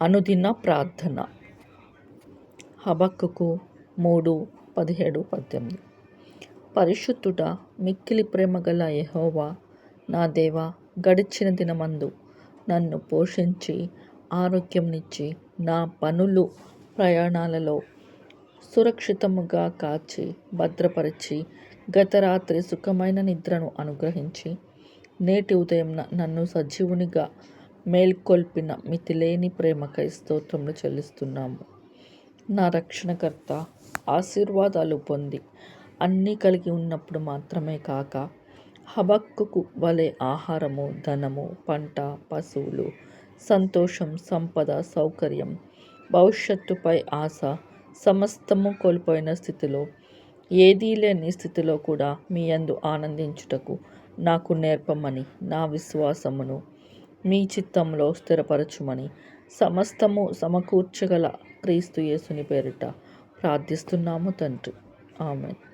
అనుదిన ప్రార్థన. హబక్కుకు మూడు పదిహేడు పద్దెనిమిది. పరిశుద్ధుడ మిక్కిలి ప్రేమగల యహోవా నా దేవా గడిచిన దినమందు నన్ను పోషించి ఆరోగ్యంనిచ్చి నా పనులు ప్రయాణాలలో సురక్షితముగా కాచి భద్రపరిచి గత రాత్రి సుఖమైన నిద్రను అనుగ్రహించి నేటి ఉదయం నన్ను సజీవునిగా మేల్కొల్పిన మితిలేని ప్రేమకై స్తోత్రములు చెల్లిస్తున్నాము. నా రక్షణకర్త ఆశీర్వాదాలు పొంది అన్నీ కలిగి ఉన్నప్పుడు మాత్రమే కాక హబక్కుకు వలె ఆహారము ధనము పంట పశువులు సంతోషం సంపద సౌకర్యం భవిష్యత్తుపై ఆశ సమస్తము కోల్పోయిన స్థితిలో ఏదీ లేని స్థితిలో కూడా మీ యందు ఆనందించుటకు నాకు నేర్పమని నా విశ్వాసమును మీ చిత్తంలో స్థిరపరచుమని సమస్తము సమకూర్చగల క్రీస్తు యేసుని పేరిట ప్రార్థిస్తున్నాము తండ్రి. ఆమెన్.